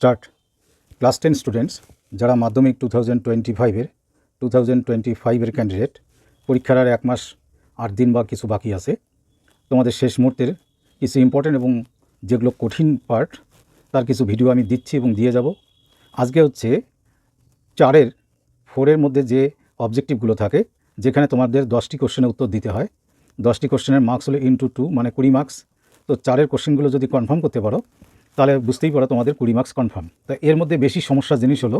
Start class ten students যারা মাধ্যমিক two thousand twenty ফাইভের টু থাউজেন্ড টোয়েন্টি ফাইভের ক্যান্ডিডেট পরীক্ষার আর এক মাস, আট দিন বা কিছু বাকি আছে। তোমাদের শেষ মুহূর্তের কিছু ইম্পর্টেন্ট এবং যেগুলো কঠিন পার্ট তার কিছু ভিডিও আমি দিচ্ছি এবং দিয়ে যাব। আজকে হচ্ছে চারের, ফোরের মধ্যে যে অবজেক্টিভগুলো থাকে, যেখানে তোমাদের দশটি কোশ্চেনের উত্তর দিতে হয়। দশটি কোশ্চেনের মার্কস হলো ইন্টু টু মানে কুড়ি মার্কস তো চারের কোশ্চেনগুলো যদি কনফার্ম করতে পারো তাহলে বুঝতেই পারো তোমাদের কুড়ি মার্কস কনফার্ম তা এর মধ্যে বেশি সমস্যার জিনিস হলো,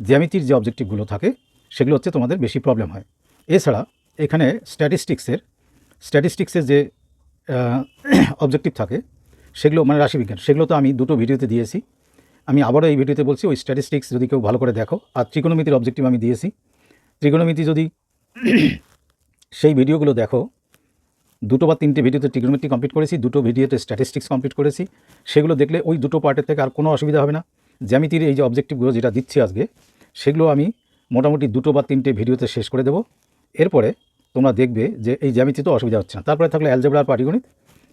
জ্যামিতির যে অবজেক্টিভগুলো থাকে, সেগুলো হচ্ছে তোমাদের বেশি প্রবলেম হয়। এছাড়া এখানে স্ট্যাটিস্টিক্সের স্ট্যাটিস্টিক্সের যে অবজেক্টিভ থাকে, সেগুলো মানে রাশিবিজ্ঞান, সেগুলো তো আমি দুটো ভিডিওতে দিয়েছি। আমি আবারও এই ভিডিওতে বলছি, ওই স্ট্যাটিস্টিক্স যদি কেউ ভালো করে দেখো, আর ত্রিকোণমিতির অবজেক্টিভ আমি দিয়েছি। ত্রিকোণমিতি যদি সেই ভিডিওগুলো দেখো দুটো বা তিনটে ভিডিওতে ত্রিকোণমিতি কমপ্লিট করেছি, দুটো ভিডিওতে স্ট্যাটিস্টিক্স কমপ্লিট করেছি। সেগুলো দেখলে ওই দুটো পার্টের থেকে আর কোনো অসুবিধা হবে না। জ্যামিতির এই যে অবজেক্টিভগুলো যেটা দিচ্ছি আজকে, সেগুলো আমি মোটামুটি দুটো বা তিনটে ভিডিওতে শেষ করে দেবো। এরপরে তোমরা দেখবে যে এই জ্যামিতি তো অসুবিধা হচ্ছে না। তারপরে থাকলে অ্যালজেব্রা আর পাটিগণিত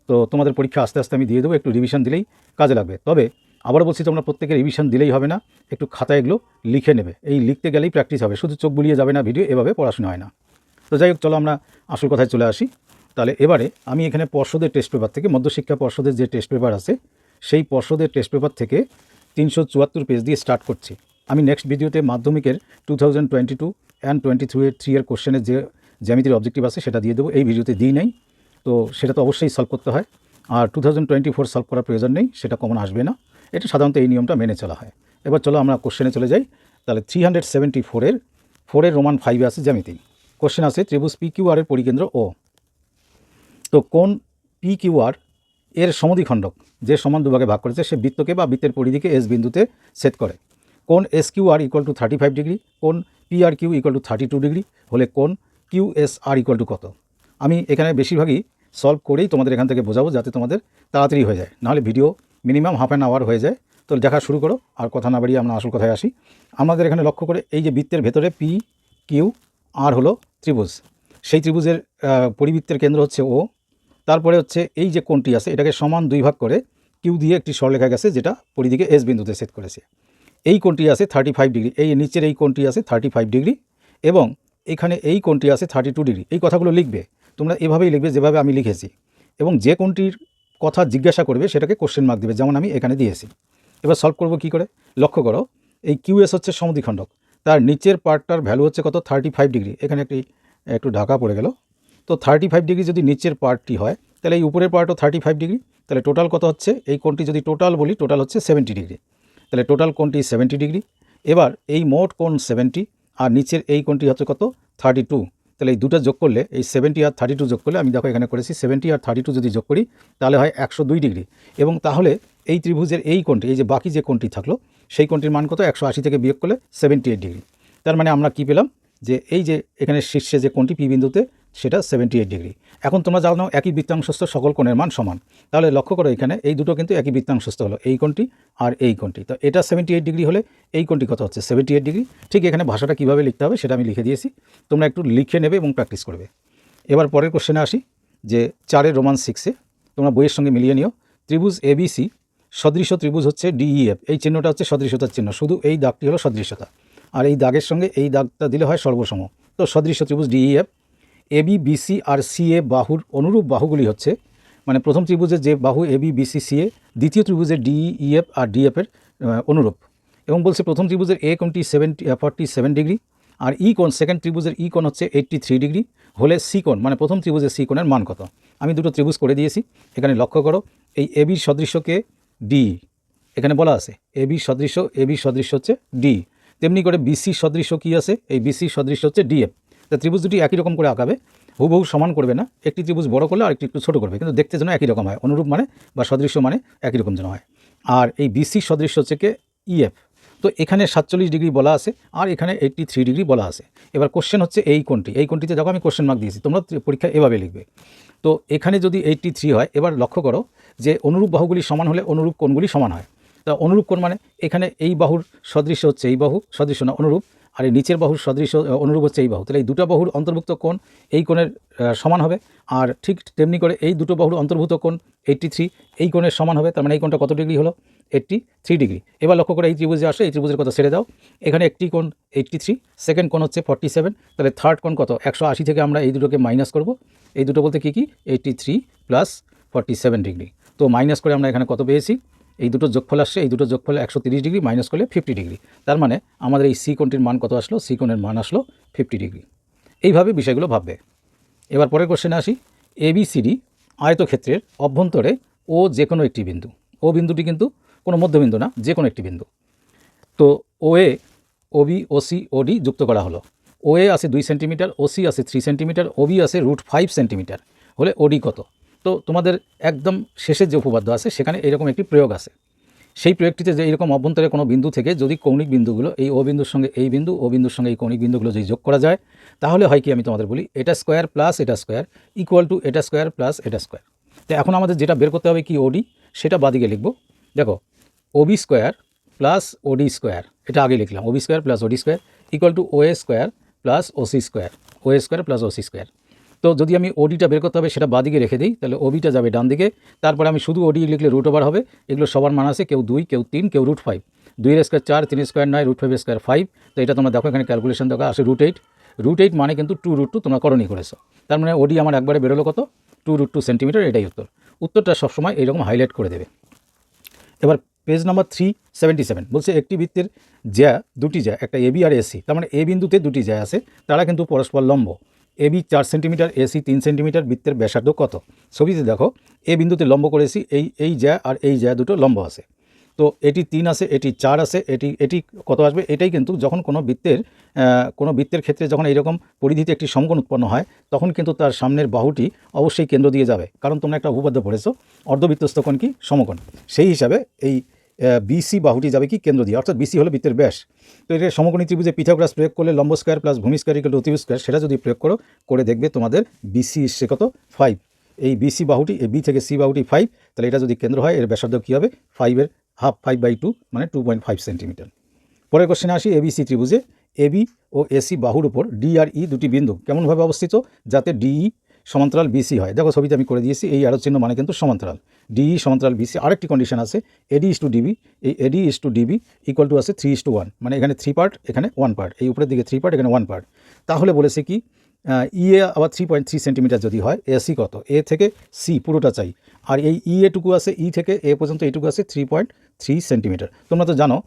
তো তোমাদের পরীক্ষা আস্তে আস্তে আমি দিয়ে দেবো, একটু রিভিশন দিলেই কাজে লাগবে। তবে আবার বলছি, তোমরা প্রত্যেকের রিভিশন দিলেই হবে না, একটু খাতায় এগুলো লিখে নেবে। এই লিখতে গেলেই প্র্যাকটিস হবে। শুধু চোখ বুলিয়ে যাবে না ভিডিও এভাবে পড়াশোনা হয় না। তো যাই হোক, চলো আমরা আসল কথায় চলে আসি। তাহলে এবারে আমি এখানে পর্ষদের টেস্ট পেপার থেকে মধ্যশিক্ষা পর্ষদের যে টেস্ট পেপার আছে, সেই পর্ষদের টেস্ট পেপার থেকে তিনশো চুয়াত্তর পেজ দিয়ে স্টার্ট করছি। আমি নেক্সট ভিডিওতে মাধ্যমিকের two thousand twenty two and twenty three এর থ্রি এর কোশ্চেনের যে জ্যামিতির অবজেক্টিভ আছে, সেটা দিয়ে দেবো। এই ভিডিওতে দিই নাই। তো সেটা তো অবশ্যই সলভ করতে হয়। আর two thousand twenty four solve করার প্রয়োজন নেই, সেটা কমন আসবে না। এটা সাধারণত এই নিয়মটা মেনে চলা হয়। এবার চলো আমরা কোশ্চেনে চলে যাই। তাহলে থ্রি হান্ড্রেড সেভেন্টি ফোরের ফোরের রোমান ফাইভে আছে জ্যামিতি। কোশ্চেন আছে ত্রিভুজ পি কিউ আরের পরিকেন্দ্র ও তো কোন পি কিউ আর এর সমদ্বিখণ্ডক যে সমান দুভাগে ভাগ করেছে, সে বৃত্তকে বা বৃত্তের পরিধিকে এস বিন্দুতে সেট করে। কোন S Q R equal to thirty five degree কোন P R Q equal to thirty two degree হলে কোন Q S R equal to কত? আমি এখানে বেশিরভাগই সলভ করেই তোমাদের এখান থেকে বোঝাবো যাতে তোমাদের তাড়াতাড়ি হয়ে যায়। নাহলে video minimum half an hour হয়ে যায়। তো দেখা শুরু করো, আর কথা না বাড়িয়ে আমরা আসল কথায় আসি। আমাদের এখানে লক্ষ্য করে এই যে বৃত্তের ভেতরে পি কিউ আর হলো ত্রিভুজ। সেই ত্রিভুজের পরিবৃত্তের কেন্দ্র হচ্ছে ও তারপরে হচ্ছে এই যে কোণটি আছে, এটাকে সমান দুই ভাগ করে কিউ দিয়ে একটি সরলেখা গেছে যেটা পরিধিকে এস বিন্দুতে সেট করেছে। এই কোণটি আছে থার্টি ফাইভ ডিগ্রি এই নিচের এই কোণটি আছে থার্টি ফাইভ ডিগ্রি এবং এখানে এই কোণটি আছে থার্টি টু ডিগ্রি এই কথাগুলো লিখবে, তোমরা এভাবেই লিখবে যেভাবে আমি লিখেছি এবং যে কোনটির কথা জিজ্ঞাসা করবে সেটাকে কোশ্চেন মার্ক দেবে, যেমন আমি এখানে দিয়েছি। এবার সলভ করব কি করে? লক্ষ্য করো, এই কিউএস হচ্ছে সমদ্বিখণ্ডক, তার নিচের পার্টটার ভ্যালু হচ্ছে কত? থার্টি ফাইভ ডিগ্রি এখানে একটি, একটু ঢাকা পড়ে গেল। তো থার্টি ফাইভ ডিগ্রি যদি নিচের পার্টটি হয়, তাহলে এই উপরের পার্টও থার্টি ফাইভ ডিগ্রি তাহলে টোটাল কত হচ্ছে? এই কোণটি যদি টোটাল বলি টোটাল হচ্ছে সেভেন্টি ডিগ্রি তাহলে টোটাল কোণটি সেভেন্টি ডিগ্রি এবার এই মোট কোণ সেভেন্টি আর নিচের এই কোণটি হচ্ছে কত? থার্টি টু তাহলে এই দুটো যোগ করলে, এই সেভেন্টি আর থার্টি টু যোগ করলে, আমি দেখো এখানে করেছি সেভেন্টি আর থার্টি টু যদি যোগ করি, তাহলে হয় একশো দুই ডিগ্রি এবং তাহলে এই ত্রিভুজের এই কোণটি, এই যে বাকি যে কোণটি থাকল, সেই কোণটির মান কত? একশো আশি থেকে বিয়োগ করলে সেভেন্টি এইট ডিগ্রি তার মানে আমরা কী পেলাম? যে এই যে এখানে শীর্ষে যে কোণটি, পি বিন্দুতে সেটা সেভেন্টি এইট ডিগ্রি এখন তোমরা জানো একই বৃত্তাংশস্থ সকল কোণের মান সমান। তাহলে লক্ষ্য করো এখানে, এই দুটো কিন্তু একই বৃত্তাংশস্থ হলো, এই কোণটি আর এই কোণটি। তো এটা সেভেন্টি এইট ডিগ্রি হলে এই কোণটি কত হচ্ছে? সেভেন্টি এইট ডিগ্রি ঠিক এখানে ভাষাটা কীভাবে লিখতে হবে সেটা আমি লিখে দিয়েছি। তোমরা একটু লিখে নেবে এবং প্র্যাকটিস করবে। এবার পরের কোশ্চেনে আসি, যে চারের রোমান সিক্সে তোমরা বইয়ের সঙ্গে মিলিয়ে নিও। ত্রিভুজ এবিসি সদৃশ ত্রিভুজ হচ্ছে ডিইএফ এই চিহ্নটা হচ্ছে সদৃশতার চিহ্ন, শুধু এই দাগটি হলো সদৃশতা। আর এই দাগের সঙ্গে এই দাগটা দিলে হয় সর্বসম। তো সদৃশ ত্রিভুজ ডিইএফ এবি বিসি আর সিএ বাহুর অনুরূপ বাহুগুলি হচ্ছে মানে প্রথম ত্রিভুজের যে বাহু এবি বিসি সিএ দ্বিতীয় ত্রিভুজের ডিইএফ আর ডিএফের অনুরূপ। এবং বলছে প্রথম ত্রিভুজের এ কোণটি সেভেন্টি ফর্টি সেভেন ডিগ্রি আর ই কোণ সেকেন্ড ত্রিভুজের ই কোণ হচ্ছে এইট্টি থ্রি ডিগ্রি হলে সি কোণ মানে প্রথম ত্রিভুজের সি কোণের মান কত? আমি দুটো ত্রিভুজ করে দিয়েছি, এখানে লক্ষ্য করো, এই এবির সদৃশ্যকে ডি, এখানে বলা আছে এবি সদৃশ্য এবি সদৃশ্য হচ্ছে ডি। তেমনি করে বিসি সদৃশ্য কী আছে? এই বিসি সদৃশ্য হচ্ছে ডিএফ তা ত্রিভুজ দুটি একই রকম করে আঁকাবে, হুবহু সমান করবে না। একটি ত্রিভুজ বড় করলে আর একটি একটু ছোটো করবে, কিন্তু দেখতে যেন একই রকম হয়, অনুরূপ মানে বা সদৃশ্য মানে একই রকম যেন হয়। আর এই বিসি সদৃশ্য হচ্ছে কে? ইএফ তো এখানে সাতচল্লিশ ডিগ্রি বলা আছে, আর এখানে এইটটি থ্রি ডিগ্রি বলা আছে। এবার কোশ্চেন হচ্ছে এই কোনটি এই কোনটিতে দেখো আমি কোশ্চেন মার্ক দিয়েছি, তোমরা পরীক্ষায় এভাবে লিখবে। তো এখানে যদি এইট্টি থ্রি হয়, এবার লক্ষ্য করো যে অনুরূপ বাহুগুলি সমান হলে অনুরূপ কোণগুলি সমান হয়। তা অনুরূপ কোণ মানে এখানে এই বাহুর সদৃশ্য হচ্ছে এই বাহু, সদৃশ্য না, অনুরূপ। আর এই নিচের বাহুর সদৃশ অনুরূপ হচ্ছে এই বাহু। তাহলে এই দুটো বাহুর অন্তর্ভুক্ত কোণ এই কোণের সমান হবে। আর ঠিক তেমনি করে এই দুটো বাহুর অন্তর্ভুক্ত কোণ এইট্টি থ্রি এই কোণের সমান হবে। তার মানে এই কোণটা কত ডিগ্রি হলো? Eighty three degree. এবার লক্ষ্য করে এই ত্রিভুজে আসে, এই ত্রিভুজের কথা ছেড়ে দাও। এখানে একটি কোণ এইট্টি থ্রি সেকেন্ড কোণ হচ্ছে ফর্টি সেভেন তাহলে থার্ড কোণ কত? একশো আশি থেকে আমরা এই দুটোকে মাইনাস করব। এই দুটো বলতে কী কী? Eighty three plus forty seven degree. তো মাইনাস করে আমরা এখানে কত পেয়েছি? এই দুটো যোগফল আসছে, এই দুটো যোগফল একশো তিরিশ ডিগ্রি মাইনাস করলে ফিফটি ডিগ্রি। তার মানে আমাদের এই সি কোণটির মান কত আসলো? সি কোণের মান আসলো ফিফটি ডিগ্রি। এইভাবে বিষয়গুলো ভাববে। এবার পরের কোশ্চেনে আসি। এবিসিডি আয়তক্ষেত্রের অভ্যন্তরে ও যে কোনো একটি বিন্দু। ও বিন্দুটি কিন্তু কোনো মধ্যবিন্দু না যে কোনো একটি বিন্দু। তো ও এ ওবি ওসি ওডি যুক্ত করা হলো। ও এ আছে দুই সেন্টিমিটার ওসি আছে থ্রি সেন্টিমিটার ওবি আছে রুট ফাইভ সেন্টিমিটার হলে ওডি কত? তো তোমাদের একদম শেষের যে উপপাদ্য আছে, সেখানে এরকম একটি প্রয়োগ আছে। সেই প্রয়োগটিতে যে এরকম অভ্যন্তরে কোনো বিন্দু থেকে যদি কৌণিক বিন্দুগুলো, এই ও বিন্দুর সঙ্গে এই বিন্দু ও বিন্দুর সঙ্গে এই কৌণিক বিন্দুগুলো যদি যোগ করা যায়, তাহলে হয় কি আমি তোমাদের বলি, এটা স্কোয়ার প্লাস এটা স্কোয়ার ইকুয়াল টু এটা স্কোয়ার প্লাস এটা স্কোয়ার তো এখন আমাদের যেটা বের করতে হবে কি ওডি সেটা বাদিকে লিখব। দেখো OB square plus OD square এটা আগে লিখলাম। OB square plus OD square equal to OA square plus OC square OA square plus OC square তো যদি আমি ওডিটা বের করতে হবে, সেটা বাদিকে রেখে দিই, তাহলে ওবিটা যাবে ডান দিকে। তারপরে আমি শুধু ওডি লিখলে রুট ওভার হবে, এগুলো সবার মান আছে, কেউ দুই, কেউ তিন, কেউ রুট ফাইভ দুইয়ের স্কোয়ার চার তিন স্কোয়ার নয় রুট ফাইভ স্কোয়ার ফাইভ তো এটা তোমরা দেখো, এখানে ক্যালকুলেশন দেখা আসে রুট এইট রুট এইট মানে কিন্তু টু রুট টু তোমরা করণী করেছ। তার মানে ওডি আমার একবারে বেরোলো কত? টু রুট টু সেন্টিমিটার এটাই উত্তর। উত্তরটা সবসময় এইরকম হাইলাইট করে দেবে। এবার page number three seventy seven বলছে একটি বৃত্তের জ্যা দুটি জ্যা, একটা এবি আর এসি তার মানে এ বিন্দুতে দুটি জ্যা আছে, তারা কিন্তু পরস্পর লম্ব। এবি চার সেন্টিমিটার এসি তিন সেন্টিমিটার বৃত্তের ব্যাসার্ধ কত? ছবিতে দেখো, এ বিন্দুতে লম্ব করেছি এই এই জ্যা আর এই জ্যা দুটো লম্ব আছে। তো এটি তিন আছে, এটি চার আছে, এটি এটি কত আসবে? এটাই কিন্তু যখন কোনো বৃত্তের কোনো বৃত্তের ক্ষেত্রে যখন এইরকম পরিধিতে একটি সমকোণ উৎপন্ন হয়, তখন কিন্তু তার সামনের বাহুটি অবশ্যই কেন্দ্র দিয়ে যাবে। কারণ তোমরা একটা উপপাদ্য পড়েছো অর্ধবৃত্তস্থ কোণ কি সমকোণ। সেই হিসাবে এই বিসি বাহুটি যাবে কি কেন্দ্র দিয়ে? অর্থাৎ বিসি হলো বৃত্তের ব্যাস। তো এটা সমকোণী ত্রিভুজে পিথাগোরাস প্রয়োগ করলে লম্ব স্কোয়ার প্লাস ভূমি স্কোয়ার ইকুয়াল টু স্কোয়ার সেটা যদি প্রয়োগ করো, করে দেখবে তোমাদের বিসি এসছে কত? ফাইভ এই বিসি বাহুটি, এই বি থেকে সি বাহুটি ফাইভ তাহলে এটা যদি কেন্দ্র হয়, এর ব্যাসার্ধ কী হবে? ফাইভের হাফ ফাইভ বাই টু মানে টু পয়েন্ট ফাইভ সেন্টিমিটার পরের কোশ্চেনে আসি এবিসি ত্রিভুজে। এবি ও এসি বাহুর উপর ডি আর ই দুটি বিন্দু কেমনভাবে অবস্থিত? যাতে ডিই সমান্তরাল বিসি হয়। দেখো ছবিতে আমি করে দিয়েছি, এই আরও চিহ্ন মানে কিন্তু সমান্তরাল। ডিই সমান্তরাল বিসি আরেকটি কন্ডিশন আছে এডি ইস টু ডিবি এই AD is to DB equal to আছে থ্রি ইস টু ওয়ান মানে এখানে থ্রি পার্ট এখানে ওয়ান পার্ট এই উপরের দিকে থ্রি পার্ট এখানে ওয়ান পার্ট তাহলে বলেছে কি ইএ আবার থ্রি পয়েন্ট থ্রি সেন্টিমিটার যদি হয় এ সি কত? এ থেকে সি পুরোটা চাই। আর এই ই এটুকু আছে ই থেকে এ পর্যন্ত এইটুকু আছে থ্রি পয়েন্ট থ্রি সেন্টিমিটার তোমরা তো জানো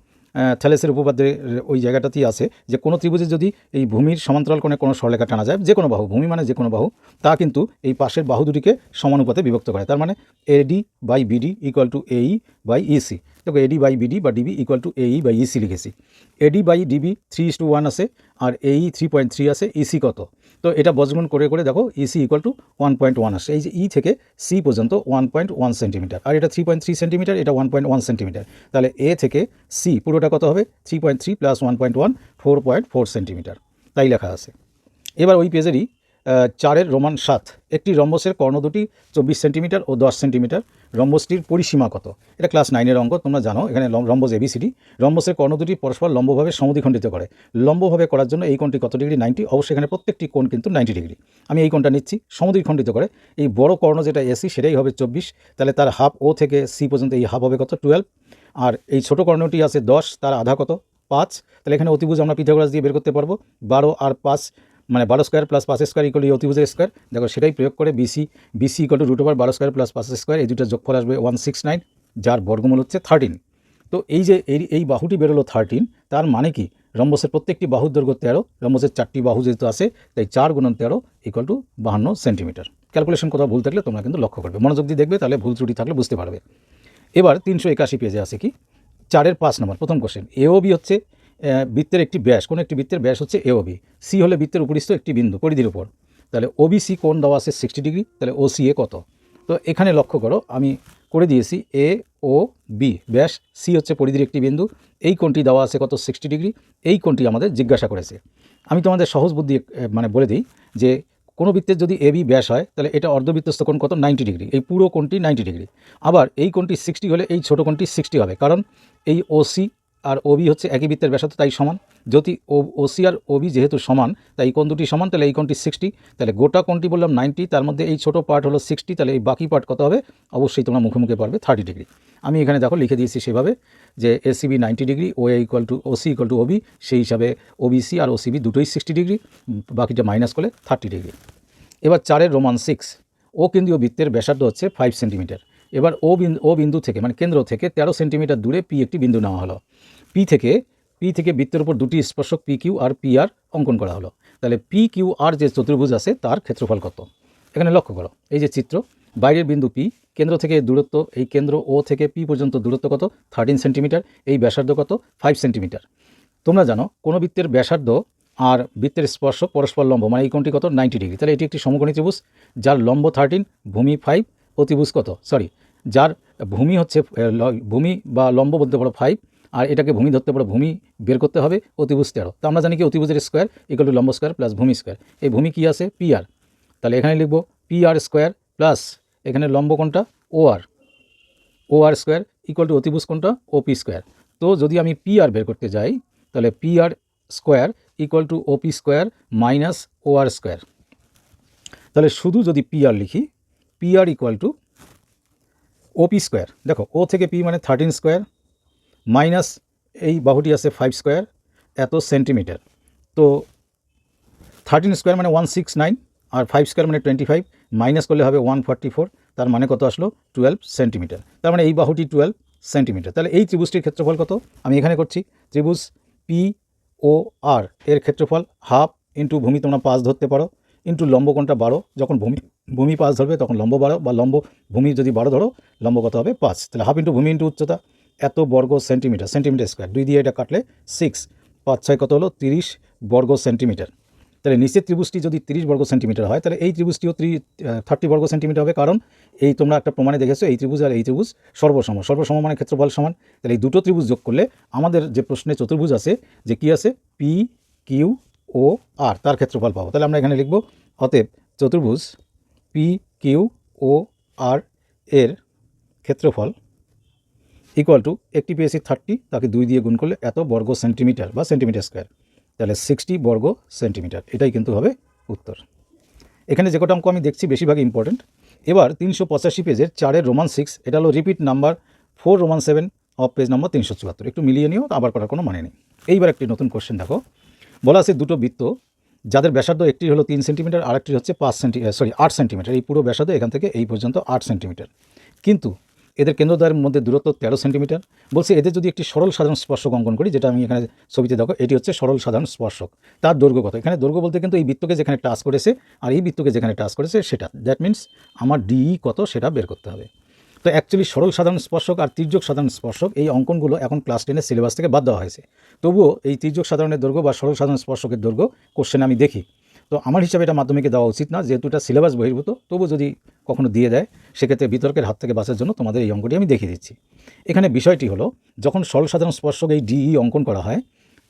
থ্যালেসের উপপাদ্যের ওই জায়গাটাতেই আছে যে কোনো ত্রিভুজে যদি এই ভূমির সমান্তরাল কোণে কোনো সরলেখা টানা যায়, যে কোনো বাহু, ভূমি মানে যে কোনো বাহু, তা কিন্তু এই পাশের বাহু দুটিকে সমানুপাতে বিভক্ত করে। তার মানে AD by BD equal to এই বাই ইসি দেখো এডি বাই বিডি বা ডিবি ইকুয়াল টু এই বাই ইসি লিখেছি। AD by DB three is to one আছে, আর এই থ্রি পয়েন্ট থ্রি আছে ইসি কত? তো এটা বজগুণ করে করে দেখো EC equal to one point one আসে এই যে ই থেকে সি পর্যন্ত ওয়ান পয়েন্ট ওয়ান সেন্টিমিটার আর এটা থ্রি পয়েন্ট থ্রি সেন্টিমিটার এটা ওয়ান পয়েন্ট ওয়ান সেন্টিমিটার তাহলে এ থেকে সি পুরোটা কত হবে? Three point three plus one point one four point four centimetre তাই লেখা আছে। এবার ওই পেজেরই চারের রোমান সাত। একটি রম্বসের কর্ণ দুটি চব্বিশ সেন্টিমিটার ও দশ সেন্টিমিটার। রম্বসটির পরিসীমা কত? এটা ক্লাস নাইনের অঙ্ক, তোমরা জানো, এখানে রম্বস এবিসিডি রম্বসের কর্ণ দুটি পরস্পর লম্বভাবে সমদ্বিখণ্ডিত করে। লম্বভাবে করার জন্য এই কোণটি কত ডিগ্রি? নাইনটি। অবশ্যই এখানে প্রত্যেকটি কোণ কিন্তু নাইনটি ডিগ্রি। আমি এই কোণটা নিচ্ছি, সমদ্বিখণ্ডিত করে। এই বড় কর্ণ যেটা এসি সেটাই হবে চব্বিশ। তাহলে তার হাফ ও থেকে সি পর্যন্ত এই হাফ হবে কত? টুয়েলভ আর এই ছোট কর্ণটি আছে দশ, তার আধা কত? পাঁচ। তাহলে এখানে অতিভুজ আমরা পিথাগোরাস দিয়ে বের করতে পারব। বারো আর পাঁচ মানে বারো স্কোয়ার প্লাস পাঁচ স্কোয়ার ইকুয়াল অতিভুজের স্কোয়ার দেখো সেটাই প্রয়োগ করে BC BC equal to root over বারো স্কোয়ার প্লাস পাঁচ স্কোয়ার এই দুটো যোগফল আসবে ওয়ান সিক্স নাইন যার বর্গমূল হচ্ছে থার্টিন তো এই যে এই এই বাহুটি বেরোলো থার্টিন তার মানে কি? রম্বসের প্রত্যেকটি বাহুর দৈর্ঘ্য তেরো, রম্বসের চারটি বাহু যেহেতু আছে, তাই চার গুণন তেরো ইকুয়াল টু বাহান্ন সেন্টিমিটার ক্যালকুলেশন কোথাও ভুল থাকলে তোমরা কিন্তু লক্ষ্য করবে। মনোযোগ দিয়ে দেখবে, তাহলে ভুল ত্রুটি থাকলে বুঝতে পারবে। এবার তিনশো একাশি পেজে আছে কি? চারের পাঁচ নম্বর, প্রথম কোশ্চেন এও বি হচ্ছে বৃত্তের একটি ব্যাস। কোনো একটি বৃত্তের ব্যাস হচ্ছে এওবি সি হলে বৃত্তের উপরিস্থ একটি বিন্দু। পরিধির উপর। তাহলে ওবিসি কোণ দেওয়া আছে সিক্সটি ডিগ্রি তাহলে ও সি এ কত? তো এখানে লক্ষ্য করো, আমি করে দিয়েছি এ, ও বি ব্যাস সি হচ্ছে পরিধির একটি বিন্দু। এই কোণটি দেওয়া আছে কত? সিক্সটি ডিগ্রি এই কোণটি আমাদের জিজ্ঞাসা করেছে। আমি তোমাদের সহজ বুদ্ধি মানে বলে দিই যে কোনো বৃত্তের যদি এবি ব্যাস হয়, তাহলে এটা অর্ধবৃত্তস্থ কোণ কত? নাইনটি ডিগ্রি এই পুরো কোণটি নাইনটি ডিগ্রি আবার এই কোণটি সিক্সটি হলে এই ছোটো কোণটি সিক্সটি হবে। কারণ এই ওসি আর ওবি হচ্ছে একই বৃত্তের ব্যাসার্ধ, তাই সমান। যদি ও ওসি আর ওবি যেহেতু সমান, তাই কোন দুটি সমান, তাহলে এই কোনটি সিক্সটি তাহলে গোটা কোনটি বললাম নাইনটি তার মধ্যে এই ছোটো পার্ট হলো সিক্সটি তাহলে এই বাকি পার্ট কত হবে? অবশ্যই তোমরা মুখে মুখে পারবে থার্টি ডিগ্রি আমি এখানে দেখো লিখে দিয়েছি সেভাবে যে ACB ninety degree O A equal to OC equal to OB সেই হিসাবে ওবিসি আর ওসিবি দুটোই সিক্সটি ডিগ্রি বাকিটা মাইনাস করলে থার্টি ডিগ্রি এবার চারের রোমান সিক্স ও কেন্দ্রীয় বৃত্তের ব্যাসার্ধ হচ্ছে ফাইভ সেন্টিমিটার এবার ও বিন্দু ও বিন্দু থেকে মানে কেন্দ্র থেকে তেরো সেন্টিমিটার দূরে পি একটি বিন্দু নেওয়া হলো। পি থেকে পি থেকে বৃত্তের উপর দুটি স্পর্শক পি কিউ আর পি আর অঙ্কন করা হলো। তাহলে পি কিউ আর যে চতুর্ভুজ আছে, তার ক্ষেত্রফল কত? এখানে লক্ষ্য করো, এই যে চিত্র, বাইরের বিন্দু পি কেন্দ্র থেকে দূরত্ব, এই কেন্দ্র ও থেকে পি পর্যন্ত দূরত্ব কত? থার্টিন সেন্টিমিটার এই ব্যাসার্ধ কত? ফাইভ সেন্টিমিটার তোমরা জানো, কোনো বৃত্তের ব্যাসার্ধ আর বৃত্তের স্পর্শক পরস্পর লম্ব মানে এই কোণটি কত? নাইনটি ডিগ্রি তাহলে এটি একটি সমকোণী ত্রিভুজ, যার লম্ব থার্টিন ভূমি ফাইভ অতিভুজ কত? সরি যার ভূমি হচ্ছে ভূমি বা লম্ব বলতে পারো ফাইভ আর এটাকে ভূমি ধরতে পারো ভূমি বের করতে হবে অতিভুজ তেরো। তো আমরা জানি কি অতিভুজের স্কোয়ার ইকুয়াল টু লম্ব স্কোয়ার প্লাস ভূমি স্কোয়ার এই ভূমি কী আছে? পি আর তাহলে এখানে লিখব পি আর স্কোয়ার প্লাস এখানে লম্ব কোনটা O R O R square equal to অতিভুজ কোনটা ও পি স্কোয়ার তো যদি আমি পি আর বের করতে যাই, তাহলে P R square equal to O P square minus O R square তাহলে শুধু যদি পি আর লিখি P R equal to OP square দেখো ও থেকে পি মানে থার্টিন স্কোয়ার মাইনাস এই বাহুটি আছে ফাইভ স্কোয়ার এত সেন্টিমিটার তো থার্টিন স্কোয়ার মানে ওয়ান সিক্স নাইন আর ফাইভ স্কোয়ার মানে টোয়েন্টি ফাইভ মাইনাস করলে হবে ওয়ান ফর্টি ফোর তার মানে কত আসলো? টুয়েলভ সেন্টিমিটার তার মানে এই বাহুটি টুয়েলভ সেন্টিমিটার তাহলে এই ত্রিভুজটির ক্ষেত্রফল কত? আমি এখানে করছি, ত্রিভুজ পি ও আর এর ক্ষেত্রফল হাফ ইন্টু ভূমি তোমরা পাঁচ ধরতে পারো ইন্টু লম্ব কোণটা বারো, যখন ভূমি ভূমি পাঁচ ধরবে তখন লম্ব বারো, বা লম্ব ভূমি যদি বারো ধরো, লম্ব কত হবে পাঁচ। তাহলে হাফ ইন্টু ভূমি ইন্টু উচ্চতা। এত বর্গ সেন্টিমিটার সেন্টিমিটার স্কোয়ার, দুই দিয়ে এটা কাটলে সিক্স পাঁচ ছয় কত হলো? তিরিশ বর্গ সেন্টিমিটার। তাহলে নিচের ত্রিভুজটি যদি তিরিশ বর্গ সেন্টিমিটার হয়, তাহলে এই ত্রিভুজটিও ত্রি থার্টি বর্গ সেন্টিমিটার হবে। কারণ এই তোমরা একটা প্রমাণে দেখেছ, এই ত্রিভুজ আর এই ত্রিভুজ সর্বসম সর্বসম মানে ক্ষেত্রফল সমান। তাহলে এই দুটো ত্রিভুজ যোগ করলে আমাদের যে প্রশ্নে চতুর্ভুজ আছে, যে কি আছে? পি কিউ ও আর তার ক্ষেত্রফল পাবো। তাহলে আমরা এখানে লিখব, অতএব চতুর্ভুজ পি কিউ ও আর এর ক্ষেত্রফল ইকুয়াল টু একটি পেয়েছি থার্টি তাকে দুই দিয়ে গুণ করলে এত বর্গ সেন্টিমিটার বা সেন্টিমিটার স্কোয়ার তাহলে সিক্সটি বর্গ সেন্টিমিটার এটাই কিন্তু হবে উত্তর। এখানে যে কটা অঙ্ক আমি দেখছি বেশিরভাগ ইম্পর্টেন্ট এবার তিনশো পঁচাশি পেজের চারের রোমান সিক্স এটা হলো repeat number four Roman seven of page number তিনশো চুয়াত্তর। একটু মিলিয়ে নিও, আবার করার কোনো মানে নেই। এইবার একটি নতুন কোশ্চেন দেখো। বলা আছে দুটো বৃত্ত, যাদের ব্যাসার্ধ একটি হলো তিন সেন্টিমিটার আর একটি হচ্ছে পাঁচ সেন্টি সরি আট সেন্টিমিটার এই পুরো ব্যাসার্ধ এখান থেকে এই পর্যন্ত আট সেন্টিমিটার কিন্তু এদের কেন্দ্রদ্বয়ের মধ্যে দূরত্ব তেরো সেন্টিমিটার। বলছে, এদের যদি একটি সরল সাধারণ স্পর্শক অঙ্কন করি, যেটা আমি এখানে ছবিতে দেখো, এটি হচ্ছে সরল সাধারণ স্পর্শক। তার দৈর্ঘ্য কত? এখানে দৈর্ঘ্য বলতে কিন্তু এই বৃত্তকে যেখানে টাচ করেছে, আর এই বৃত্তকে যেখানে টাচ করেছে, সেটা। দ্যাট মিন্স আমার ডিই কত, সেটা বের করতে হবে। তো অ্যাকচুয়ালি সরল সাধারণ স্পর্শক আর তির্যক সাধারণ স্পর্শক, এই অঙ্কনগুলো এখন ক্লাস টেনের সিলেবাস থেকে বাদ দেওয়া হয়েছে। তবুও এই তির্যক সাধারণের দৈর্ঘ্য বা সরল সাধারণ স্পর্শকের দৈর্ঘ্য কোশ্চেন আমি দেখি। তো আমার হিসাবে এটা মাধ্যমিকে দেওয়া উচিত না, যেহেতু এটা সিলেবাস বহির্ভূত তবু যদি কখনো দিয়ে দেয়, সেক্ষেত্রে বিতর্কের হাত থেকে বাঁচার জন্য তোমাদের এই অঙ্কটি আমি দেখিয়ে দিচ্ছি। এখানে বিষয়টি হলো, যখন সরল সাধারণ স্পর্শক এই ডিই অঙ্কন করা হয়,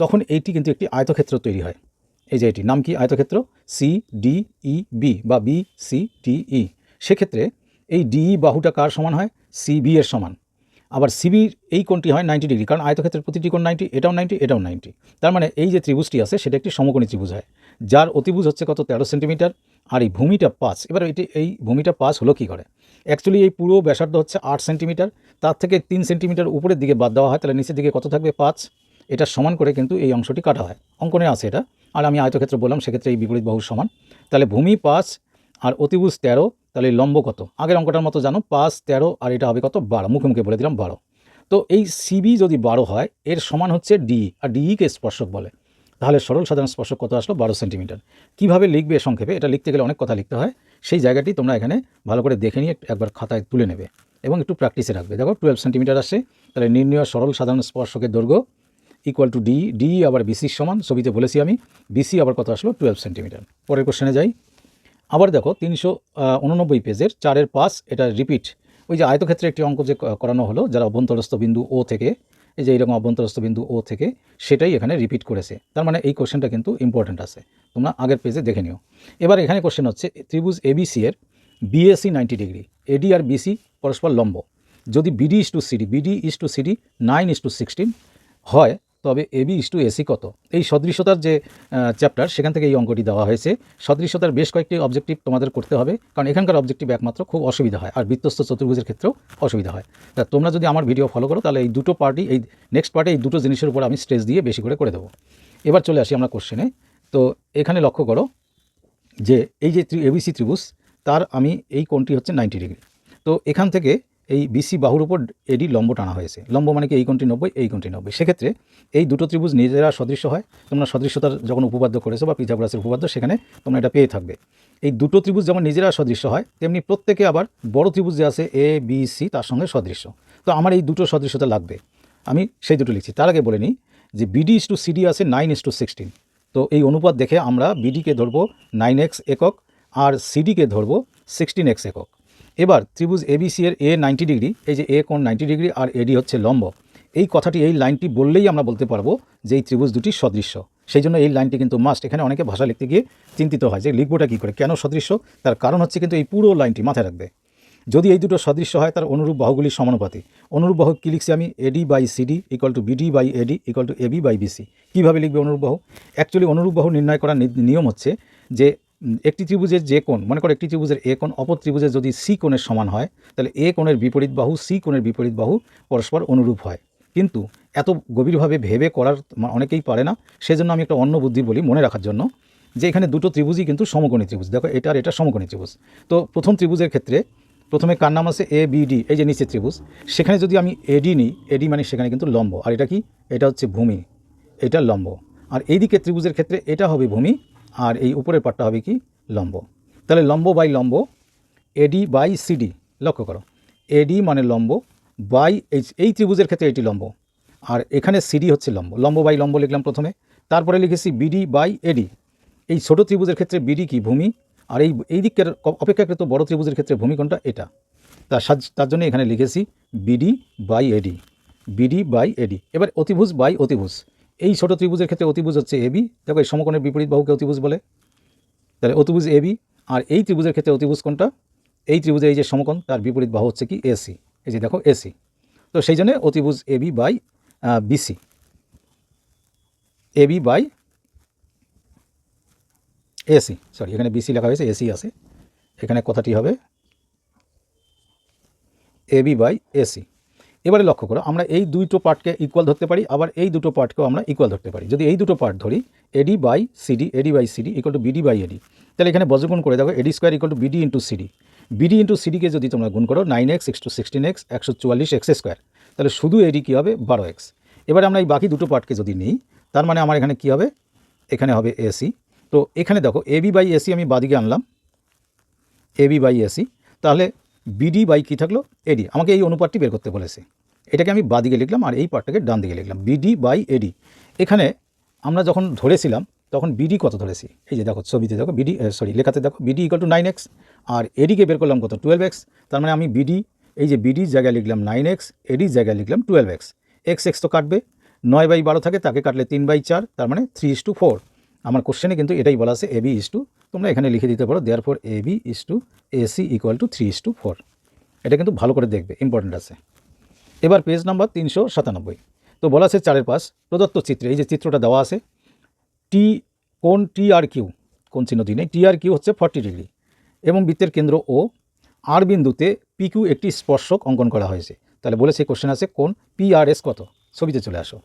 তখন এইটি কিন্তু একটি আয়তক্ষেত্র তৈরি হয়। এই যে এটি, নাম কি আয়তক্ষেত্র? সি ডি ই বি বা বি সি ডি ই সেক্ষেত্রে এই ডিই বাহুটা কার সমান হয়? সিবি এর সমান। আবার সিবির এই কোণটি হয় নাইনটি ডিগ্রি কারণ আয়তক্ষেত্রের প্রতিটি কোণ নাইনটি এটাও নাইনটি এটাও নাইনটি তার মানে এই যে ত্রিভুজটি আছে, সেটা একটি সমকোণী ত্রিভুজ হয়, যার অতিভুজ হচ্ছে কত? তেরো সেন্টিমিটার আর এই ভূমিটা পাঁচ এবার এটি, এই ভূমিটা পাঁচ হলো কী করে? অ্যাকচুয়ালি এই পুরো ব্যাসার্ধ হচ্ছে আট সেন্টিমিটার। তার থেকে তিন সেন্টিমিটার উপরের দিকে বাদ দেওয়া হয়, তাহলে নিচের দিকে কত থাকবে পাঁচ? এটা সমান করে কিন্তু এই অংশটি কাটা হয়। অঙ্কনে আছে এটা। আর আমি আয়তক্ষেত্র বললাম, সেক্ষেত্রে এই বিপরীত বাহুর সমান। তাহলে ভূমি পাঁচ আর অতিভুজ তেরো, তাহলে লম্ব কত? আগের অঙ্কটার মতো জানো পাঁচ তেরো আর এটা হবে কত? বারো। মুখে মুখে বলে দিলাম বারো। তো এই সিবি যদি বারো হয়, এর সমান হচ্ছে ডি আর ডিইকে স্পর্শক বলে। তাহলে সরল সাধারণ স্পর্শক কত আসলো? বারো সেন্টিমিটার। কীভাবে লিখবে সংক্ষেপে? এটা লিখতে গেলে অনেক কথা লিখতে হয়। সেই জায়গাটি তোমরা এখানে ভালো করে দেখে নিয়ে একবার খাতায় তুলে নেবে এবং একটু প্র্যাকটিসে রাখবে। দেখো টুয়েলভ সেন্টিমিটার আসে তাহলে নির্ণয় সরল সাধারণ স্পর্শকের দৈর্ঘ্য ইকুয়াল টু ডি ডি আবার বিসির সমান, ছবিতে বলেছি আমি। বিসি আবার কত আসলো? Twelve centimetre. পরের কোশ্চেনে যাই। আবার দেখো, তিনশো উননব্বই পেজের চারের পাঁচ, এটা রিপিট ওই যে আয়তক্ষেত্রে একটি অঙ্ক যে করানো হলো, যারা অভ্যন্তরস্থ বিন্দু ও থেকে এই যে এইরকম অভ্যন্তরস্থ বিন্দু ও থেকে সেটাই এখানে রিপিট করেছে। তার মানে এই কোশ্চেনটা কিন্তু ইম্পর্ট্যান্ট আছে। তোমরা আগের পেজে দেখে নিও। এবার এখানে কোশ্চেন হচ্ছে, ত্রিভুজ এবিসি এর বিএসি নাইনটি ডিগ্রি এডি আর বিসি পরস্পর লম্ব। যদি BD is to CD BD is to CD nine is to sixteen হয় তবে এবি ইস টু এসি কত? এই সদৃশ্যতার যে চ্যাপ্টার সেখান থেকে এই অঙ্কটি দেওয়া হয়েছে। সদৃশ্যতার বেশ কয়েকটি অবজেক্টিভ তোমাদের করতে হবে, কারণ এখানকার অবজেক্টিভ একমাত্র খুব অসুবিধা হয়, আর বৃত্তস্থ চতুর্ভুজের ক্ষেত্রেও অসুবিধা হয়। তা তোমরা যদি আমার ভিডিও ফলো করো, তাহলে এই দুটো পার্টি এই নেক্সট পার্টে এই দুটো জিনিসের উপর আমি স্ট্রেস দিয়ে বেশি করে করে দেবো। এবার চলে আসি আমরা কোশ্চেনে তো এখানে লক্ষ্য করো যে, এই যে এবিসি ত্রিভুজ, তার আমি এই কোণটি হচ্ছে নাইনটি ডিগ্রি তো এখান থেকে এই বিসি বাহুর উপর এডি লম্ব টানা হয়েছে। লম্ব মানে কি? এই কোণটি নব্বই, এই কোণটি নব্বই। সেক্ষেত্রে এই দুটো ত্রিভুজ নিজেরা সদৃশ্য হয়। তোমরা সদৃশ্যতার যখন উপপাদ্য করেছ বা পিথাগোরাসের উপপাদ্য, সেখানে তোমরা এটা পেয়ে থাকবে। এই দুটো ত্রিভুজ যেমন নিজেরা সদৃশ্য হয়, তেমনি প্রত্যেকে আবার বড় ত্রিভুজ যে আছে এ বি সি তার সঙ্গে সদৃশ্য। তো আমার এই দুটো সদৃশ্যতা লাগবে। আমি সেই দুটো লিখছি। তার আগে বলে নিই যে বিডি ইস টু সিডি আছে নাইন ইস টু সিক্সটিন তো এই অনুপাত দেখে আমরা বিডিকে ধরবো নাইন এক্স একক, আর সিডিকে ধরবো সিক্সটিন এক্স একক। এবার ত্রিভুজ এবিসি এর এ নাইনটি ডিগ্রি এই যে এ কোণ নাইনটি ডিগ্রি আর এডি হচ্ছে লম্ব, এই কথাটি, এই লাইনটি বললেই আমরা বলতে পারব যে এই ত্রিভুজ দুটি সদৃশ্য। সেই জন্য এই লাইনটি কিন্তু মাস্ট এখানে অনেকে ভাষা লিখতে গিয়ে চিন্তিত হয় যে লিখবোটা কী করে, কেন সদৃশ্য? তার কারণ হচ্ছে কিন্তু এই পুরো লাইনটি মাথায় রাখবে। যদি এই দুটো সদৃশ্য হয়, তার অনুরূপ বাহুগুলি সমানুপাতি অনুরূপ বাহু কী লিখছি আমি? AD by CD equal to BD by AD equal to AB by BC কীভাবে লিখবে অনুরূপ বাহু? অ্যাকচুয়ালি অনুরূপ বাহু নির্ণয় করার নিয়ম হচ্ছে যে একটি ত্রিভুজের যে কোণ, মনে করো একটি ত্রিভুজের এ কোণ, অপর ত্রিভুজের যদি সি কোণের সমান হয়, তাহলে এ কোণের বিপরীত বাহু, সি কোণের বিপরীত বাহু পরস্পর অনুরূপ হয়। কিন্তু এত গভীরভাবে ভেবে করার অনেকেই পারে না। সেজন্য আমি একটা অন্য বুদ্ধি বলি মনে রাখার জন্য, যে এখানে দুটো ত্রিভুজই কিন্তু সমকোণী ত্রিভুজ। দেখো, এটা আর এটা সমকোণী ত্রিভুজ। তো প্রথম ত্রিভুজের ক্ষেত্রে প্রথমে কার নাম আছে? এ বিডি এই যে নিচে ত্রিভুজ। সেখানে যদি আমি এডি নিই এডি মানে সেখানে কিন্তু লম্ব। আর এটা কি? এটা হচ্ছে ভূমি। এটা লম্ব। আর এই দিকে ত্রিভুজের ক্ষেত্রে এটা হবে ভূমি। আর এই উপরের পাটটা হবে কি লম্ব। তাহলে লম্ব বাই লম্ব এডি বাই সিডি লক্ষ্য করো। এডি মানে লম্ব, বাই এই ত্রিভুজের ক্ষেত্রে এটি লম্ব। আর এখানে সিডি হচ্ছে লম্ব লম্ব বাই লম্ব লিখলাম প্রথমে। তারপরে লিখেছি বিডি বাই এডি এই ছোট ত্রিভুজের ক্ষেত্রে বিডি কি ভূমি? আর এই এই দিকের অপেক্ষাকৃত বড় ত্রিভুজের ক্ষেত্রে ভূমি কোনটা? এটা। তার তার জন্য এখানে লিখেছি BD by AD BD by AD এবার অতিভুজ বাই অতিভুজ। এই ছোট ত্রিভুজের ক্ষেত্রে অতিভুজ হচ্ছে এবি দেখো এই সমকোণের বিপরীত বাহুকে অতিভুজ বলে। তাহলে অতিভুজ এবি আর এই ত্রিভুজের ক্ষেত্রে অতিভুজ কোনটা? এই ত্রিভুজের এই যে সমকোণ, তার বিপরীত বাহু হচ্ছে কি? এসি এই যে দেখো এসি তো সেই জন্য অতিভুজ AB by BC AB by AC sorry, এখানে বিসি লেখা হয়েছে এসি আছে। এখানে কথাটি হবে এবি বাই এসি এবারে লক্ষ্য করো, আমরা এই দুটো পার্টকে ইকুয়াল ধরতে পারি, আবার এই দুটো পার্টকেও আমরা ইকুয়াল ধরতে পারি। যদি এই দুটো পার্ট ধরি AD by CD AD by CD equal to BD by AD তাহলে এখানে বজ্রগুণ করে দেখো AD square equal to BD into CD BD into সিডিকে যদি তোমরা গুণ করো nine x x two sixteen x একশো চুয়াল্লিশ এক্স স্কোয়ার তাহলে শুধু এডি কী হবে? বারো এক্স এবারে আমরা এই বাকি দুটো পার্টকে যদি নিই, তার মানে আমার এখানে কী হবে? এখানে হবে এসি তো এখানে দেখো এবি বাই এসি আমি বাদিকে আনলাম এবি বাই এসি তাহলে বিডি বাই কী থাকল? এডি। আমাকে এই অনুপাতটি বের করতে বলেছে। এটাকে আমি বাদিকে লিখলাম আর এই পার্টটাকে ডান দিকে লিখলাম। BD by AD. এখানে আমরা যখন ধরেছিলাম, তখন বিডি কত ধরেছি? এই যে দেখো, ছবিতে দেখো, বিডি সরি লেখাতে দেখো, BD equal to nine x আর এডিকে বের করলাম কত? টুয়েলভ এক্স তার মানে আমি বিডি, এই যে বিডির জায়গায় লিখলাম নাইন এক্স এডির জায়গায় লিখলাম টুয়েলভ এক্স এক্স এক্স তো কাটবে। নয় বাই বারো থাকে, তাকে কাটলে তিন বাই চার, তার মানে থ্রি ইস টু ফোর আমার কোশ্চেনে কিন্তু এটাই বলা আছে এবি ইস টু, তোমরা এখানে লিখে দিতে পারো there four AB is to AC equal to three is to four এটা কিন্তু ভালো করে দেখবে ইম্পর্টেন্ট আছে। এবার পেজ নাম্বার তিনশো সাতানব্বই। তো বলা আছে চারের পাশ, প্রদত্ত চিত্রে, এই যে চিত্রটা দেওয়া আছে, টি কোন টি আর কিউ, কোন চিহ্নটি নেই, টি আর কিউ হচ্ছে ফর্টি ডিগ্রি এবং বৃত্তের কেন্দ্র ও আর বিন্দুতে পি কিউ একটি স্পর্শক অঙ্কন করা হয়েছে। তাহলে বলেছে কোশ্চেন আছে, কোন পি আর এস কত? ছবিতে চলে আসো।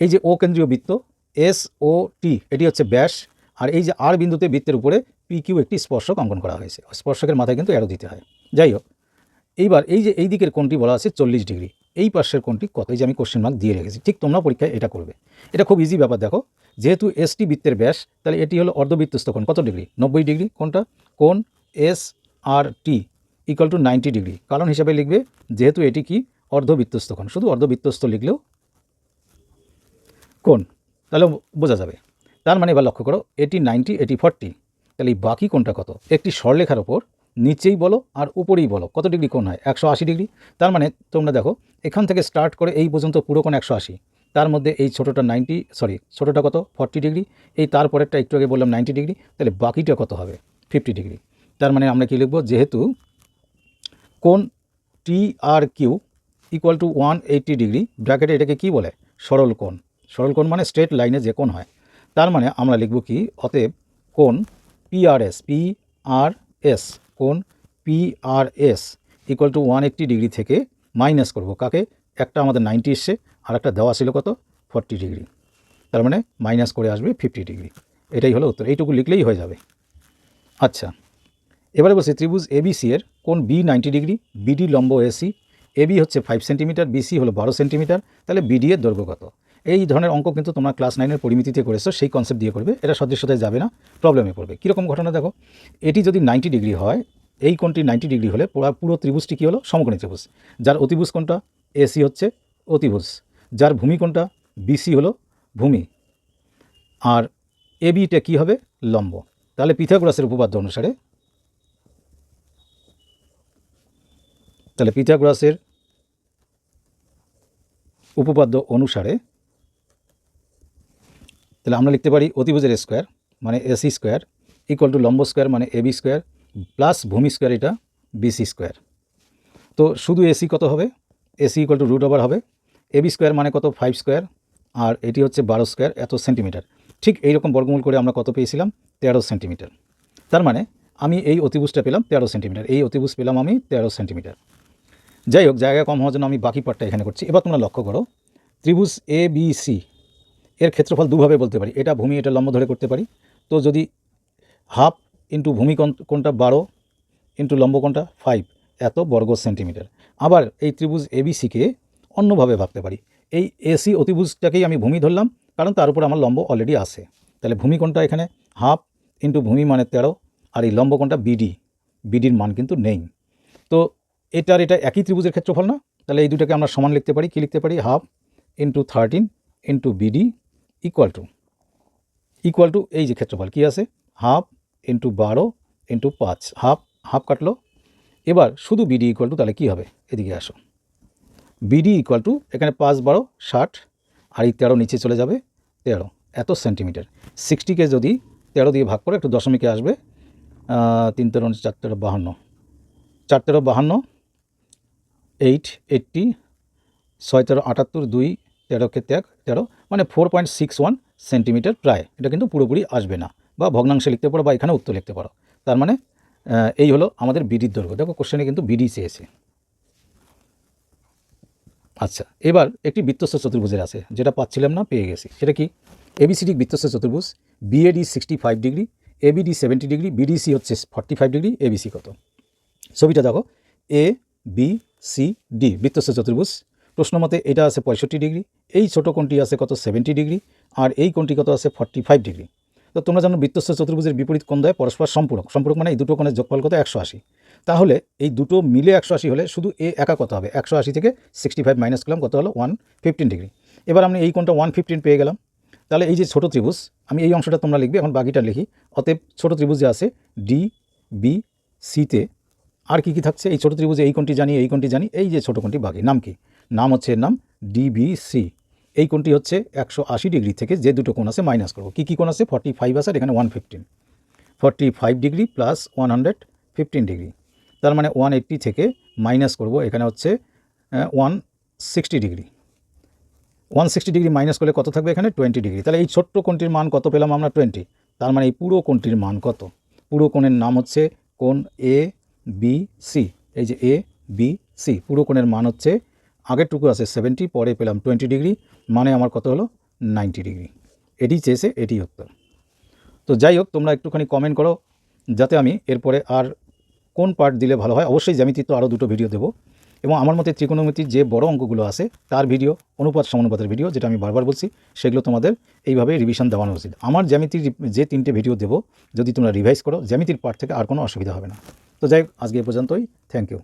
এই যে ও কেন্দ্রীয় বৃত্ত এস ও টি এটি হচ্ছে ব্যাস, আর এই যে আর বিন্দুতে বৃত্তের উপরে পি কিউ একটি স্পর্শক অঙ্কন করা হয়েছে। স্পর্শকের মাথায় কিন্তু অ্যারো দিতে হয়। যাই হোক, এইবার এই যে এই দিকের কোণটি বলা আছে চল্লিশ ডিগ্রি, এই পাশের কোণটি কত? এই যে আমি কোশ্চেন মার্ক দিয়ে রেখেছি, ঠিক তোমরা পরীক্ষায় এটা করবে। এটা খুব ইজি ব্যাপার, দেখো। যেহেতু এসটি বৃত্তের ব্যাস, তাহলে এটি হলো অর্ধবৃত্তস্থ কোণ। কত ডিগ্রি? নব্বই ডিগ্রি কোনটা কোণ S R T equal to ninety degree. কারণ হিসাবে লিখবে, যেহেতু এটি কি? অর্ধবৃত্তস্থ কোণ। শুধু অর্ধবৃত্তস্থ লিখলেও কোণ। তাহলে বোঝা যাবে। তার মানে এবার লক্ষ্য করো, এটি নাইনটি, এটি ফর্টি। তাহলে এই বাকি কোনটা কত? একটি স্বরলেখার ওপর, নিচেই বলো আর উপরেই বলো। কত ডিগ্রি কোণ হয়? একশো আশি ডিগ্রি। তার মানে তোমরা দেখো, এখান থেকে স্টার্ট করে এই পর্যন্ত পুরো কোণ একশো আশি। তার মধ্যে এই ছোটোটা নাইনটি সরি ছোটোটা কত? Forty degree. এই তারপরেরটা একটু আগে বললাম নাইনটি ডিগ্রি। তাহলে বাকিটা কত হবে? Fifty degree. তার মানে আমরা কী লিখব? যেহেতু কোন T R Q equal to one eighty degree, ব্র্যাকেটে এটাকে কী বলে? সরল কোণ। সরল কোণ মানে স্ট্রেট লাইনে যে কোণ হয়, তার মানে আমরা লিখব কি, অতএব কোণ পিআরএস পি আর এস কোণ PRS equal to one eighty degree থেকে মাইনাস করব। কাকে? একটা আমাদের নাইনটি এসছে আর একটা দেওয়া ছিল কত? ফর্টি ডিগ্রি তার মানে মাইনাস করে আসবে ফিফটি ডিগ্রি এটাই হলো উত্তর। এইটুকু লিখলেই হয়ে যাবে। আচ্ছা এবারে বলছি ত্রিভুজ এবিসি এর কোন বি নাইনটি ডিগ্রি বিডি লম্ব এসি এবি হচ্ছে ফাইভ সেন্টিমিটার বিসি হলো বারো সেন্টিমিটার তাহলে বিডি এর দৈর্ঘ্য কত? এই ধরনের অঙ্ক কিন্তু তোমরা ক্লাস নাইনের পরিমিতিতে করেছ, সেই কনসেপ্ট দিয়ে করবে। এটা সদৃশ্যতায় যাবে না প্রবলেমে পড়বে। কীরকম ঘটনা দেখো, এটি যদি নাইনটি ডিগ্রি হয়, এই কোণটি নাইনটি ডিগ্রি হলে পুরো পুরো ত্রিভুজটি কী হলো? সমকোণী ত্রিভুজ। যার অতিভুজ কোণটা এসি হচ্ছে অতিভুজ। যার ভূমি কোণটা বিসি হলো ভূমি। আর এবিটা কী হবে? লম্ব। তাহলে পিথাগোরাসের উপপাদ্য অনুসারে, তাহলে পিথাগোরাসের উপপাদ্য অনুসারে তাহলে আমরা লিখতে পারি অতিভুজের স্কোয়ার মানে এসি স্কোয়ার ইকুয়াল টু লম্ব স্কোয়ার মানে এবি স্কোয়ার প্লাস ভূমি স্কোয়ার এটা বিসি স্কোয়ার তো শুধু এসি কত হবে? AC equal to root over হবে। এবি স্কোয়ার মানে কত? ফাইভ স্কোয়ার আর এটি হচ্ছে বারো স্কোয়ার এত সেন্টিমিটার ঠিক এইরকম বর্গমূল করে আমরা কত পেয়েছিলাম? তেরো সেন্টিমিটার তার মানে আমি এই অতিভুজটা পেলাম তেরো সেন্টিমিটার এই অতিভুজ পেলাম আমি তেরো সেন্টিমিটার যাই হোক, জায়গা কম হওয়ার জন্য আমি বাকি পার্টটা এখানে করছি। এবার তোমরা লক্ষ্য করো। ত্রিভুজ এ বি সি এর ক্ষেত্রফল দুভাবে বলতে পারি। এটা ভূমি, এটা লম্ব ধরে করতে পারি। তো যদি হাফ ইন্টু ভূমি কোনটা বারো ইন্টু লম্ব কোনটা ফাইভ, এত বর্গ সেন্টিমিটার। আবার এই ত্রিভুজ এবিসিকে অন্যভাবে ভাবতে পারি। এই এসি অতিভুজটাকেই আমি ভূমি ধরলাম, কারণ তার উপর আমার লম্ব অলরেডি আছে। তাহলে ভূমি কোণটা এখানে? হাফ ইন্টু ভূমি মানে তেরো, আর এই লম্ব কোণটা বিডি বিডির মান কিন্তু নেই। তো এটার এটা একই ত্রিভুজের ক্ষেত্রফল না? তাহলে এই দুটাকে আমরা সমান লিখতে পারি, কি লিখতে পারি? Half into thirteen into BD equal to equal to এই যে ক্ষেত্রফল কী আছে? হাফ ইন্টু বারো ইন্টু পাঁচ হাফ হাফ কাটলো। এবার শুধু বিডি ইকুয়াল টু তাহলে কী হবে? এদিকে আসো। বিডি ইকুয়াল টু এখানে পাঁচ, বারো, ষাট, আর এই তেরো নিচে চলে যাবে তেরো, এত সেন্টিমিটার সিক্সটিকে যদি তেরো দিয়ে ভাগ করে একটু দশমিকে আসবে তিন তেরো চার তেরো বাহান্ন। চার তেরো বাহান্ন এইট এইট্টি ছয় তেরো আটাত্তর, দুই তেরোকে ত্যাগ, তেরো মানে four point six one centimetre প্রায়। এটা কিন্তু পুরোপুরি আসবে না। বা ভগ্নাংশে লিখতে পারো বা এখানে উত্তর লিখতে পারো। তার মানে এই হলো আমাদের বিডির দৈর্ঘ্য। দেখো কোশ্চেনে কিন্তু বিডি চেয়েছে। আচ্ছা এবার একটি বৃত্তস্থ চতুর্ভুজের আছে, যেটা পাচ্ছিলাম না, পেয়ে গেছি। সেটা কি? এবিসিডি বৃত্তস্থ চতুর্ভুজ BAD sixty five degree ABD seventy degree BDC হচ্ছে ফর্টি ফাইভ ডিগ্রি এবিসি কত? ছবিটা দেখো। এ বি সি ডি বৃত্তস্থ চতুর্ভুজ প্রশ্ন মতে এটা আছে পঁয়ষট্টি ডিগ্রি, এই ছোটো কোণটি আছে কত সেভেন্টি ডিগ্রি, আর এই কোণটি কত আছে ফর্টি ফাইভ ডিগ্রি। তো তোমরা জানো বৃত্তস্থ চতুর্ভুজের বিপরীত কোণ দেয় পরস্পর সম্পূরক সম্পূরক মানে এই দুটো কোণের যোগফল কত একশো আশি। তাহলে এই দুটো মিলে একশো আশি হলে শুধু এ একা কত হবে? একশো আশি থেকে সিক্সটি ফাইভ মাইনাস করলাম, কত হলো? One fifteen degree. এবার আমি এই কোণটা ওয়ান ফিফটিন পেয়ে গেলাম। তাহলে এই যে ছোটো ত্রিভুজ, আমি এই অংশটা তোমরা লিখবে, এখন বাকিটা লিখি। অতএব ছোটো ত্রিভুজ যে আছে ডি বি সিতে আর কি কি থাকছে? এই ছোটো ত্রিভুজে এই কোণটি জানি, এই কোণটি জানি, এই যে ছোটো কোণটি বাকি, নাম কি? নাম হচ্ছে এর নাম ডিবিসি এই কোণটি হচ্ছে একশো আশি ডিগ্রি থেকে যে দুটো কোণ আছে মাইনাস করব। কী কী কোণ আছে? ফর্টি ফাইভ আছে এখানে one fifteen forty five degree plus one hundred fifteen degree. তার মানে ওয়ান এইট্টি থেকে মাইনাস করব, এখানে হচ্ছে one sixty degree. One sixty degree minus করলে কত থাকবে এখানে? Twenty degree. তাহলে এই ছোট্ট কোণটির মান কত পেলাম আমরা? টোয়েন্টি তার মানে এই পুরো কোণটির মান কত? পুরো কোণের নাম হচ্ছে কোণ এ বি সি এই যে এ বি সি পুরো কোণের মান হচ্ছে আগের টুকু আছে সেভেন্টি পরে পেলাম টোয়েন্টি ডিগ্রি মানে আমার কত হলো? নাইনটি ডিগ্রি এটি চেয়েছে এটি উত্তর। তো যাই হোক, তোমরা একটুখানি কমেন্ট করো, যাতে আমি এরপরে আর কোন পার্ট দিলে ভালো হয়। অবশ্যই জ্যামিতির তো আরও দুটো ভিডিও দেবো। এবং আমার মতে ত্রিকোণমিতির যে বড় অঙ্কগুলো আছে, তার ভিডিও অনুপাত সমানুপাতের ভিডিও যেটা আমি বারবার বলছি, সেগুলো তোমাদের এইভাবে রিভিশন দেওয়ানো উচিত। আমার জ্যামিতির যে তিনটে ভিডিও দেবো, যদি তোমরা রিভাইজ করো, জ্যামিতির পার্ট থেকে আর কোনো অসুবিধা হবে না। তো যাই হোক, আজকে এ পর্যন্তই। Thank you